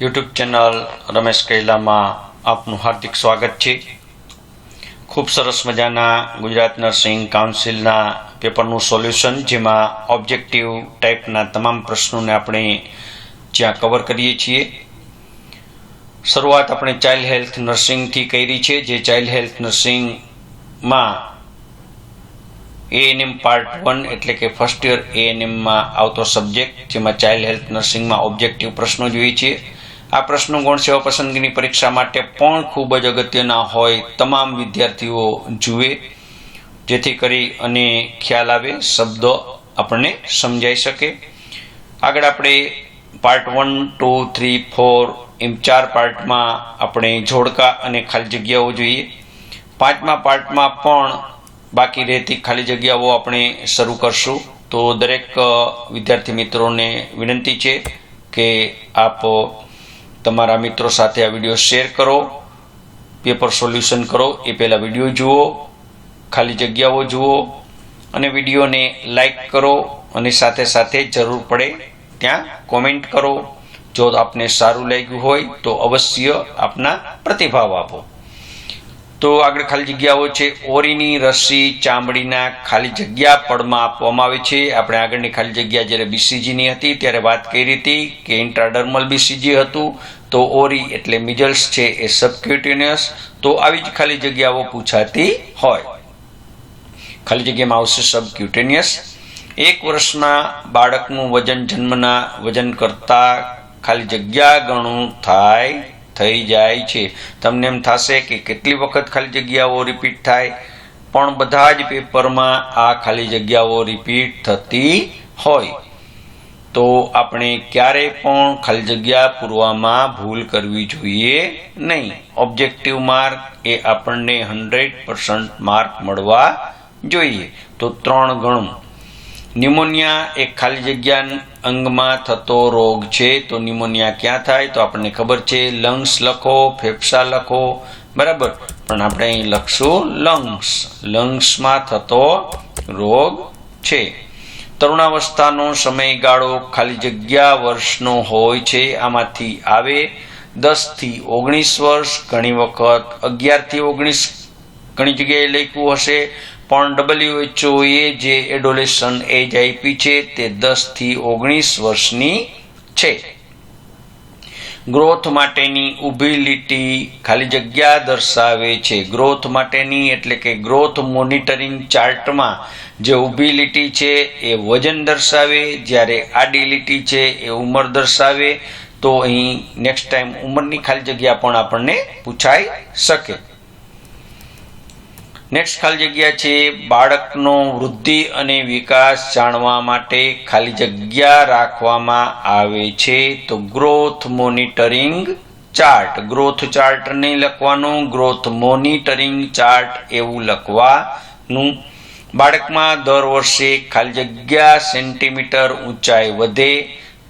YouTube channel Ramesh કૈલામાં આપનું હાર્દિક સ્વાગત છે. ખૂબ સરસ મજાના ગુજરાત નર્સિંગ કાઉન્સિલના પેપરનું સોલ્યુશન, જેમાં ઓબ્જેક્ટિવ ટાઈપના તમામ પ્રશ્નોને આપણે જ્યાં કવર કરીએ છીએ. શરૂઆત આપણે ચાઇલ્ડ હેલ્થ નર્સિંગથી કરી છે, જે ચાઇલ્ડ હેલ્થ નર્સિંગમાં એએનએમ પાર્ટ વન એટલે કે ફર્સ્ટ યર એએનએમમાં આવતો સબ્જેક્ટ, જેમાં ચાઇલ્ડ હેલ્થ નર્સિંગમાં ઓબ્જેક્ટિવ પ્રશ્નો જોઈએ છીએ. આ પ્રશ્નો ગુણ સેવા પસંદગીની પરીક્ષા માટે પણ ખૂબ જ અગત્યના હોય તમામ વિદ્યાર્થીઓ જુએ, જેથી કરી અને ખ્યાલ આવે, શબ્દો આપણને સમજાઈ શકે. આગળ આપણે part one, two, three, four એમ ચાર પાર્ટમાં આપણે જોડકા અને ખાલી જગ્યાઓ જોઈએ. પાંચમા પાર્ટમાં પણ બાકી રહેતી ખાલી જગ્યાઓ આપણે શરૂ કરશું. તો દરેક વિદ્યાર્થી મિત્રોને વિનંતી છે કે આપ તમારા મિત્રો સાથે આ વીડિયો શેર કરો, પેપર સોલ્યુશન કરો, એ પહેલાં વીડિયો જુઓ, ખાલી જગ્યાઓ જુઓ, અને વિડીયોને લાઈક કરો, અને સાથે સાથે જરૂર પડે ત્યાં કોમેન્ટ કરો. જો આપને સારું લાગ્યું હોય તો અવશ્ય આપના પ્રતિભાવ આપો. તો આગળ ખાલી જગ્યાઓ છે. ઓરીની રસી ચામડીના ખાલી જગ્યા પડમાં આપવામાં આવે છે. આપણે આગળની ખાલી જગ્યા જ્યારે બીસીજીની હતી ત્યારે વાત કરી હતી કે ઇન્ટ્રાડર્મલ બીસીજી હતું. તો ઓરી એટલે મિજલ્સ છે એ સબક્યુટેનિયસ તો આવી જ ખાલી જગ્યાઓ પૂછાતી હોય. ખાલી જગ્યામાં આવશે સબક્યુટેનિયસ એક વર્ષના બાળકનું વજન જન્મના વજન કરતાં ખાલી જગ્યા ગણું થાય થઈ જાય છે. તમને એમ થશે કે કેટલી વખત ખાલી જગ્યાઓ રિપીટ થાય? પણ બધા જ પેપરમાં આ ખાલી જગ્યાઓ રિપીટ થતી હોય. તો આપણે ક્યારે પણ ખાલી જગ્યા પૂરવામાં ભૂલ કરવી જોઈએ નહીં. ઓબ્જેક્ટિવ માર્ક એ આપણને હંડ્રેડ પર્સન્ટ માર્ક મળવા જોઈએ. તો ત્રણ ગણું. ન્યુમોનિયા એક ખાલી જગ્યા અંગમાં થતો રોગ છે, તો ન્યુમોનિયા ક્યાં થાય તો આપણને ખબર છે લંગ્સ લખો, ફેફસા લખો, બરાબર? પણ આપણે અહીં લખશું લંગ્સ લંગ્સમાં થતો રોગ છે. તરુણાવસ્થાનો સમયગાળો ખાલી જગ્યા વર્ષનો હોય છે, આમાંથી આવે દસથી ઓગણીસ વર્ષ, ઘણી વખત અગિયારથી ઓગણીસ ઘણી જગ્યાએ લખ્યું હશે પણ ડબલ્યુએચઓ એ જે એડોલેશન એજ આપી છે તે દસથી ઓગણીસ વર્ષની છે. ગ્રોથ માટેની ઊભી લીટી ખાલી જગ્યા દર્શાવે છે. ગ્રોથ માટેની એટલે કે ગ્રોથ મોનિટરિંગ ચાર્ટમાં જે ઊભી લીટી છે એ વજન દર્શાવે. જ્યારે આડી લીટી છે એ ઉંમર દર્શાવે. તો અહીં નેક્સ્ટ ટાઈમ ઉંમરની ખાલી જગ્યા પણ આપણને પૂછાઈ શકે. નેક્સ્ટ ખાલી જગ્યા છે બાળકનો વૃદ્ધિ અને વિકાસ જાણવા માટે ખાલી જગ્યા રાખવામાં આવે છે. તો growth monitoring chart growth chart નહીં લખવાનું ગ્રોથ મોનિટરિંગ ચાર્ટ એવું લખવાનું. બાળકમાં દર વર્ષે ખાલી જગ્યા સેન્ટીમીટર ઊંચાઈ વધે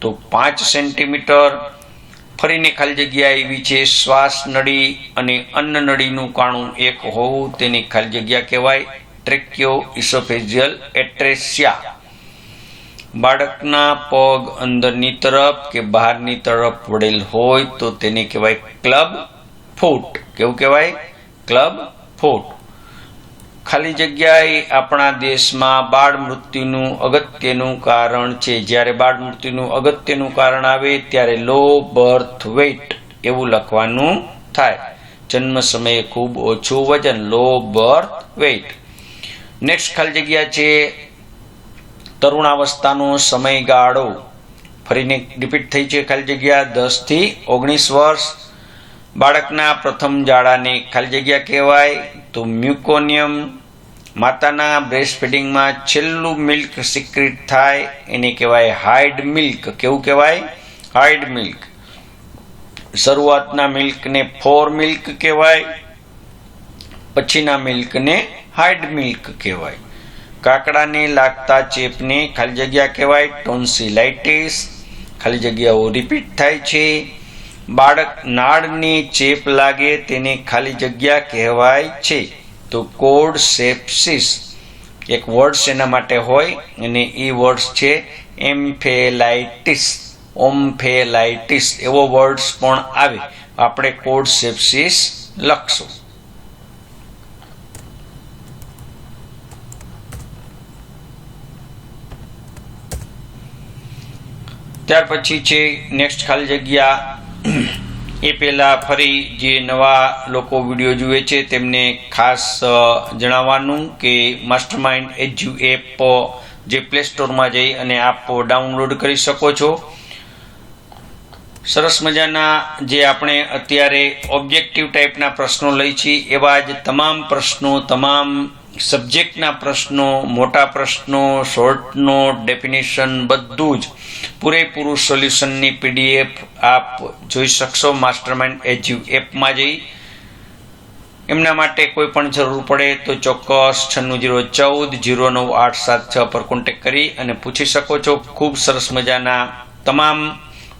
તો પાંચ સેન્ટીમીટર ફરીને ખાલી જગ્યા એવી છે. શ્વાસ નળી અને અન્ન નળીનું કાણું એક હોવું તેની ખાલી જગ્યા કહેવાય. ટ્રેક્યો ઇસોફેજિયલ એટ્રેસિયા. બાળકના પગ અંદરની તરફ કે બહારની તરફ વળેલ હોય તો તેને કહેવાય ક્લબ ફૂટ. કેવું કહેવાય? Club foot. ખાલી જગ્યા એ આપણા દેશમાં બાળ મૃત્યુનું અગત્યનું કારણ છે. જ્યારે બાળ મૃત્યુનું અગત્યનું કારણ આવે ત્યારે લો બર્થ વેઇટ એવું લખવાનું થાય. જન્મ સમયે ખૂબ ઓછું વજન, લો બર્થ વેઇટ. નેક્સ્ટ ખાલી જગ્યા છે તરુણાવસ્થાનો સમયગાળો. ફરીને રિપીટ થઈ છે ખાલી જગ્યા દસથી ઓગણીસ વર્ષ. બાળકના પ્રથમ જાડાને ખાલી જગ્યા કહેવાય તો મ્યુકોનિયમ માતાના બ્રેસ્ટ ફીડિંગમાં છેલ્લું મિલ્ક સિક્રિટ થાય, એને કહેવાય હાઇડ મિલ્ક કેવું કહેવાય? હાઇડ મિલ્ક શરૂઆતના મિલ્કને ફોર મિલ્ક કહેવાય, પછીના મિલ્કને હાઇડ મિલ્ક કહેવાય. કાકડાને લાગતા ચેપને ખાલી જગ્યા કહેવાય ટોન્સિલાઇટિસ ખાલી જગ્યાઓ રિપીટ થાય છે. બાળક નાળની ચેપ લાગે તેને ખાલી જગ્યા કહેવાય છે. તો કોડ સેપ્સિસ એક વર્ડ્સ એના માટે હોય અને એ વર્ડ્સ છે એમ્ફેલાઇટિસ ઓમ્ફેલાઇટિસ એવો વર્ડ્સ પણ આવે. આપણે કોડ સેપ્સિસ લખશું. ત્યાર પછી છે નેક્સ્ટ ખાલી જગ્યા એ પહેલાં ફરી જે નવા લોકો વીડિયો જુએ છે, તેમને ખાસ જણાવવાનું કે માસ્ટર માઇન્ડ એજ્યુ એપ જે પ્લે સ્ટોરમાં જઈ અને આપ ડાઉનલોડ કરી શકો છો. સરસ મજાના જે આપણે અત્યારે ઓબ્જેક્ટિવ ટાઈપના પ્રશ્નો લઈ છીએ, એવા જ તમામ પ્રશ્નો, તમામ સબ્જેક્ટના પ્રશ્નો, મોટા પ્રશ્નો શોર્ટનો ડેફિનેશન બધું જ પૂરેપૂરું સોલ્યુશનની પીડીએફ આપ જોઈ શકશો માસ્ટરમાઇન્ડ એજ્યુ એપમાં જઈ. એમના માટે કોઈ પણ જરૂર પડે તો ચોક્કસ છન્નું જીરો ચૌદ જીરો નવ આઠ સાત છ પર કોન્ટેક્ટ કરી અને પૂછી શકો છો. ખૂબ સરસ મજાના તમામ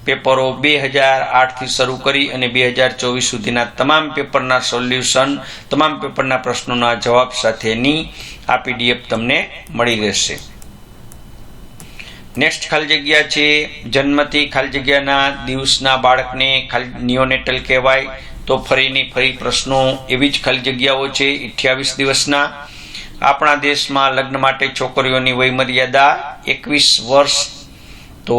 પેપરો બે હજાર આઠથી શરૂ કરી અને બે હજાર ચોવીસ સુધીના તમામ પેપરના સોલ્યુશન, તમામ પેપરના પ્રશ્નોના જવાબ સાથેની આ પીડીએફ તમને મળી રહેશે. નેક્સ્ટ ખાલી જગ્યા છે, જન્મથી ખાલી જગ્યાના દિવસના બાળકને ખાલી નિયોનેટલ કહેવાય. તો ફરીની ફરી પ્રશ્નો, એવી જ ખાલી જગ્યાઓ છે, અઠ્યાવીસ દિવસના. આપણા દેશમાં લગ્ન માટે છોકરીઓની વયમર્યાદા એકવીસ વર્ષ. તો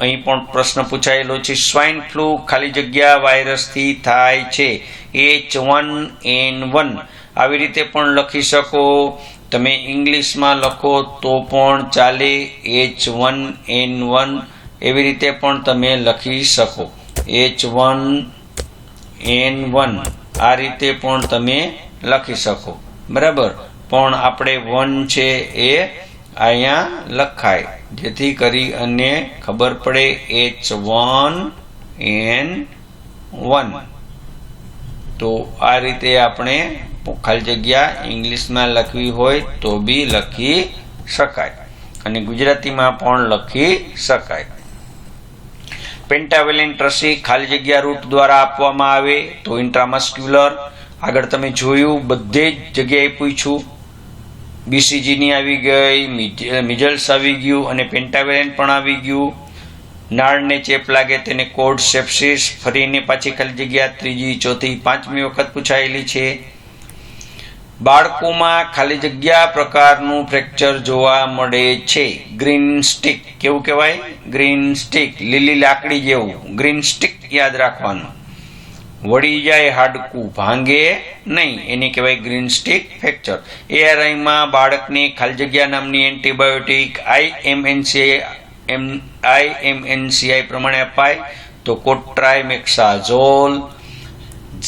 અહીં પણ પ્રશ્ન પૂછાયેલો છે, સ્વાઇન ફ્લૂ ખાલી જગ્યા વાયરસથી થાય છે એચ વન એન વન. આવી રીતે પણ લખી શકો તમે ઇંગ્લિશમાં લખો તો પણ ચાલે એચ વન એન વન એવી રીતે પણ તમે લખી શકો. એચ વન એન વન આ રીતે પણ તમે લખી શકો. બરાબર? પણ આપણે વન છે એ અહીંયા લખાય. જેથી કરી અને ખબર પડે એચ વન એન વન તો આ રીતે આપણે ખાલી જગ્યા ઇંગ્લિશમાં લખવી હોય તો બી લખી શકાય. અને ગુજરાતીમાં પણ લખી શકાય. પેન્ટાવેલેન્ટ રસી ખાલી જગ્યા રૂટ દ્વારા આપવામાં આવે તો ઇન્ટ્રામસ્ક્યુલર આગળ તમે જોયું, બધે જ જગ્યાએ પૂછ્યું બીસીજીની આવી ગઈ મિજલ્સ આવી ગયું અને પેન્ટાવેલેન્ટ પણ આવી ગયું. નાળને ચેપ લાગે તેને કોડ સેપ્સિસ ફરીને પાછી ખાલી જગ્યા ત્રીજી, ચોથી, પાંચમી વખત પૂછાયેલી છે. બાળકોમાં ખાલી જગ્યા પ્રકારનું ફ્રેક્ચર જોવા મળે છે. ગ્રીન સ્ટિક કેવું કહેવાય? ગ્રીન સ્ટિક લીલી લાકડી જેવું. ગ્રીન સ્ટિક યાદ રાખવાનું. વળી જાય હાડકું. ભાંગે નહીં. એને કહેવાય ગ્રીન સ્ટિક ફ્રેક્ચર એઆરઆઈમાં બાળકને ખાલી જગ્યા નામની એન્ટીબાયોટિક આઈએમએનસી એમ આઈએમએનસીઆઈ પ્રમાણે અપાય તો કોટ્રાઇમેક્સાઝોલ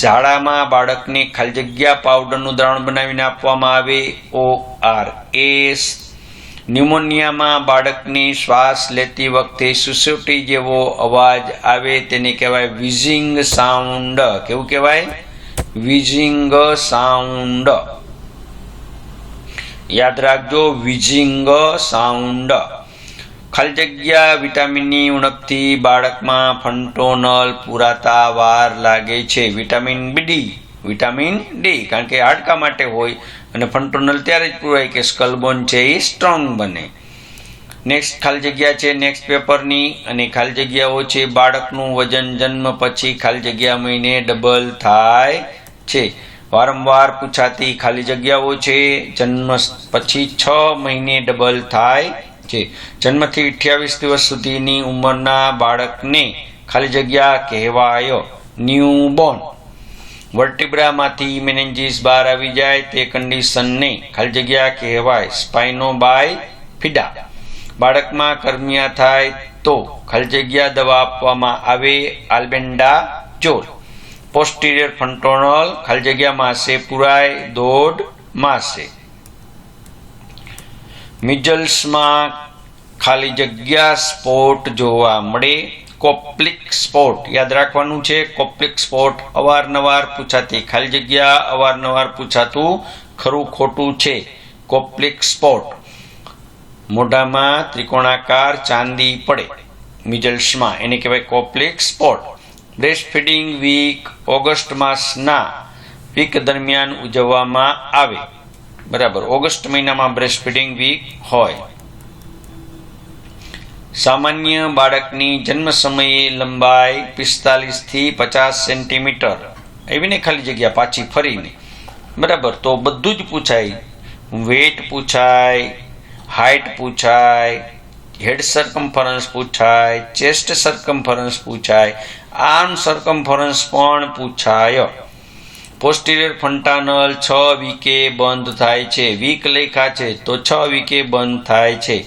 ઝાડામાં બાળકને ખાલી જગ્યા પાવડરનું દ્રાવણ બનાવીને આપવામાં આવે. ઓ આર એસ ન્યુમોનિયામાં બાળકની શ્વાસ લેતી વખતે સુસુટી જેવો અવાજ આવે તેને કહેવાય વિઝિંગ સાઉન્ડ કેવું કહેવાય? વિઝિંગ સાઉન્ડ યાદ રાખજો વિઝિંગ સાઉન્ડ ખાલી જગ્યા વિટામિનની ઉણપથી બાળકમાં ફંટોનલ પુરાતા વાર લાગે છે. વિટામિન ડી વિટામિન ડી કારણ કે હાડકા માટે હોય અને ફંટોનલ ત્યારે જ પૂરાય કે સ્કલબોન છે એ સ્ટ્રોંગ બને. નેક્સ્ટ ખાલી જગ્યા છે નેક્સ્ટ પેપરની અને ખાલી જગ્યાઓ છે બાળકનું વજન જન્મ પછી ખાલી જગ્યા મહિને ડબલ થાય છે. વારંવાર પૂછાતી ખાલી જગ્યાઓ છે, જન્મ પછી છ મહિને ડબલ થાય છે જન્મથી અઠ્યાવીસ દિવસ સુધીની ઉંમરના બાળકને ખાલી જગ્યા કહેવાય ન્યૂબોર્ન. વર્ટિબ્રામાંથી મેનેન્જીસ બહાર આવી જાય તે કન્ડિશનને ખાલી જગ્યા કહેવાય સ્પાઇનો બાય ફિડા. બાળકમાં કર્મિયા થાય તો ખાલી જગ્યા દવા આપવામાં આવે આલ્બેન્ડા જોલ પોસ્ટિરિયર ફંટોનલ ખાલી જગ્યા માસે પુરાય દોઢ માસે. મિજલ્સમાં ખાલી જગ્યા સ્પોટ જોવા મળે. કોપ્લિક સ્પોટ યાદ રાખવાનું છે. કોપ્લિક સ્પોટ અવારનવાર પૂછાતી. ખાલી જગ્યા અવારનવાર પૂછાતું ખરું ખોટું છે. Koplik spot. મોઢામાં ત્રિકોણાકાર ચાંદી પડે મિજલ્સમાં એને કહેવાય Koplik spot. Breast feeding week August માસના વીક દરમિયાન ઉજવવામાં આવે. બરાબર. ઓગસ્ટ મહિનામાં બ્રેસ્ટ ફીડિંગ વીક હોય. સામાન્ય બાળકની જન્મ સમયે લંબાઈ પિસ્તાલીસથી પચાસ સેન્ટીમીટર. એવી ને ખાલી જગ્યા પાછી ફરીને. બરાબર. તો બધું જ પૂછાય. વેટ પૂછાય હાઇટ પૂછાય, હેડ સરકમફરન્સ પૂછાય, ચેસ્ટ સરકમફરન્સ પૂછાય, આર્મ સરકમફરન્સ પણ પૂછાય. પોસ્ટિરિયર ફંટાનલ છ વીકે બંધ થાય છે. વીક લેખા છે તો છ વીકે બંધ થાય છે.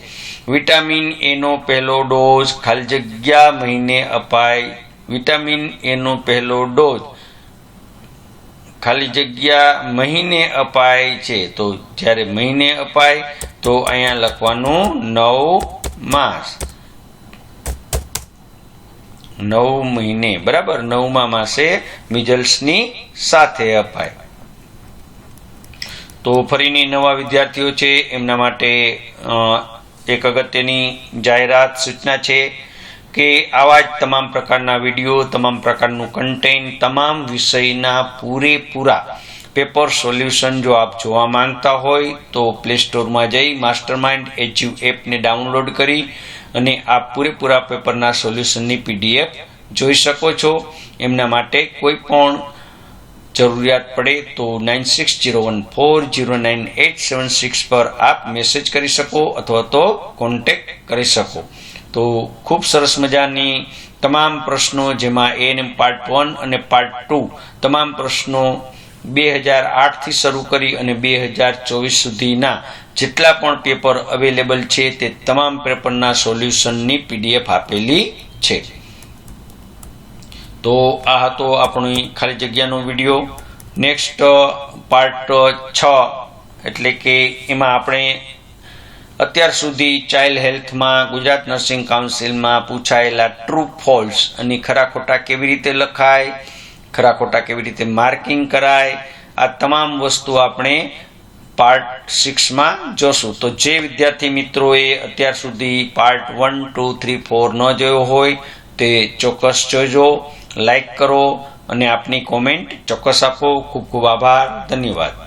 વિટામિન એનો પહેલો ડોઝ ખાલી જગ્યા મહિને અપાય. વિટામિન એનો પહેલો ડોઝ ખાલી જગ્યા મહિને અપાય છે. તો જ્યારે મહિને અપાય તો અહીંયા લખવાનું નવ માસ. નવ મહિને, બરાબર? નવમા માસે મિઝલ્સની સાથે અપાય. તો ફરીની નવા વિદ્યાર્થીઓ છે, એમના માટે એક અગત્યની જાહેરાત સૂચના છે કે આવા જ તમામ પ્રકારના વીડિયો, તમામ પ્રકારનું કન્ટેન્ટ તમામ વિષયના પૂરેપૂરા પેપર સોલ્યુશન જો આપ જોવા માંગતા હોય, તો પ્લે સ્ટોરમાં જઈ માસ્ટર માઇન્ડ એચયુ એપને ડાઉનલોડ કરી અને આપ પૂરેપૂરા પેપરના સોલ્યુશનની પીડીએફ જોઈ શકો છો. એમના માટે કોઈ પણ જરૂરિયાત પડે તો nine six zero one four zero nine eight seven six પર આપ મેસેજ કરી શકો અથવા તો કોન્ટેક્ટ કરી શકો. તો ખૂબ સરસ મજાની તમામ પ્રશ્નો, જેમાં એએનએમ પાર્ટ વન અને પાર્ટ ટુ તમામ પ્રશ્નો બે હજાર આઠથી શરૂ કરી અને બે હજાર ચોવીસ સુધીના જેટલા પણ પેપર અવેલેબલ છે તે તમામ પેપરના સોલ્યુશનની પીડીએફ આપેલી છે. તો આ હતો આપણી ખાલી જગ્યાનો વીડિયો. નેક્સ્ટ પાર્ટ છ, એટલે કે એમાં આપણે અત્યાર સુધી ચાઇલ્ડ હેલ્થમાં, ગુજરાત નર્સિંગ કાઉન્સિલમાં પૂછાયેલા ટ્રુ ફોલ્સ અને ખરા ખોટા કેવી રીતે લખાય ખરા ખોટા કેવી રીતે માર્કિંગ કરાય? આ તમામ વસ્તુ આપણે પાર્ટ સિક્સમાં જોશું. તો જે વિદ્યાર્થી મિત્રોએ અત્યાર સુધી part one two three four ન જોયો હોય, તે ચોક્કસ જોજો લાઈક કરો અને આપની કોમેન્ટ ચોક્કસ આપો. ખૂબ ખૂબ આભાર. ધન્યવાદ.